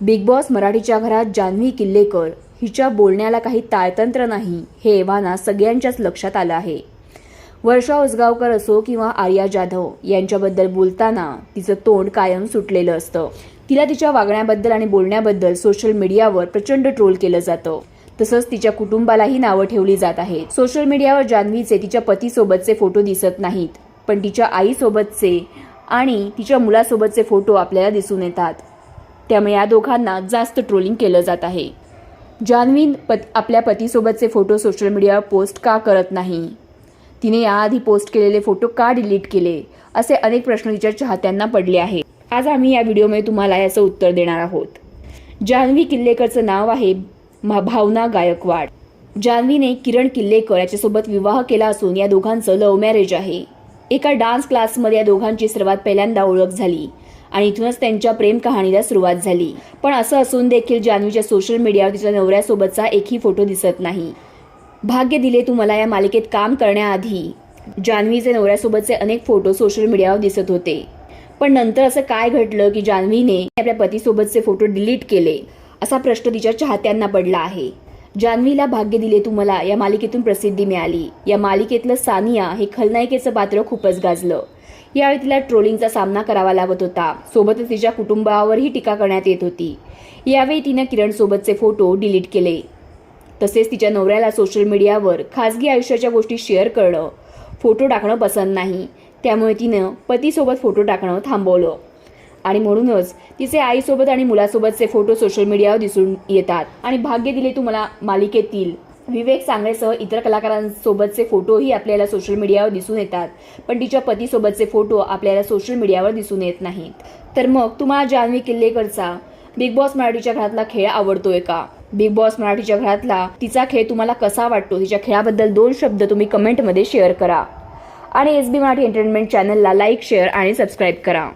Big boss मराठीच्या घरात जान्हवी किल्लेकर हिच्या बोलण्याला काही ताळतंत्र नाही हे एव्हाना सगळ्यांच्याच लक्षात आलं आहे. वर्षा उसगावकर असो किंवा आर्या जाधव यांच्याबद्दल बोलताना तिचं तोंड कायम सुटलेलं असतं. तिला तिच्या वागण्याबद्दल आणि बोलण्याबद्दल सोशल मीडियावर प्रचंड ट्रोल केलं जातं. तसंच तिच्या कुटुंबालाही नावं ठेवली जात आहेत. सोशल मीडियावर जान्हवीचे तिच्या पतीसोबतचे फोटो दिसत नाहीत पण तिच्या आईसोबतचे आणि तिच्या मुलासोबतचे फोटो आपल्याला दिसून येतात. त्यामुळे या दोघांना जास्त ट्रोलिंग केलं जात आहे. जान्हवी पत आपल्या पतीसोबतचे फोटो सोशल मीडियावर पोस्ट का करत नाही? तिने याआधी पोस्ट केलेले फोटो का डिलीट केले? असे अनेक प्रश्न तिच्या चाहत्यांना पडले आहे आज आम्ही या व्हिडिओमध्ये तुम्हाला याचं उत्तर देणार आहोत. जान्हवी किल्लेकरचं नाव आहे भावना गायकवाड. जान्हवीने किरण किल्लेकर याच्यासोबत विवाह केला असून या दोघांचं लव्ह मॅरेज आहे. एका डान्स क्लासमध्ये या दोघांची सर्वात पहिल्यांदा ओळख झाली. आणि इथूनच त्यांच्या प्रेम कहाणीला सुरुवात झाली. पण असं असून देखील जान्हवीच्या सोशल मीडियावर तिच्या नवऱ्यासोबतचा एकही फोटो दिसत नाही. भाग्य दिले तू मला या मालिकेत काम करण्याआधी. जान्हवीचे नवऱ्यासोबतचे अनेक फोटो सोशल मीडियावर दिसत होते. पण नंतर असं काय घडलं की जान्हवीने आपल्या पतीसोबतचे फोटो डिलीट केले? असा प्रश्न तिच्या चाहत्यांना पडला आहे. जान्हवीला भाग्य दिले तू मला या मालिकेतून प्रसिद्धी मिळाली. या मालिकेतलं सानिया हे खलनायिकेचं पात्र खूपच गाजलं. यावेळी तिला ट्रोलिंगचा सामना करावा लागत होता. सोबतच तिच्या कुटुंबावरही टीका करण्यात येत होती. यावेळी तिनं किरणसोबतचे फोटो डिलीट केले. तसेच तिच्या नवऱ्याला सोशल मीडियावर खासगी आयुष्याच्या गोष्टी शेअर करणं फोटो टाकणं पसंत नाही. त्यामुळे तिनं पतीसोबत फोटो टाकणं थांबवलं. आणि म्हणूनच तिचे आईसोबत आणि मुलासोबतचे फोटो सोशल मीडियावर दिसून येतात. आणि भाग्य दिले तुम्हाला मालिकेतील विवेक सांगळेसह इतर कलाकारांसोबतचे फोटोही आपल्याला सोशल मीडियावर दिसून येतात. पण तिच्या पतीसोबतचे फोटो आपल्याला सोशल मीडियावर दिसून येत नाहीत. तर मग तुम्हाला जान्हवी किल्लेकरचा बिग बॉस मराठीच्या घरातला खेळ आवडतोय का? बिग बॉस मराठीच्या घरातला तिचा खेळ तुम्हाला कसा वाटतो? तिच्या खेळाबद्दल दोन शब्द तुम्ही कमेंटमध्ये शेअर करा. आणि एस बी मराठी एंटरटेनमेंट चॅनलला लाईक शेअर आणि सबस्क्राईब करा.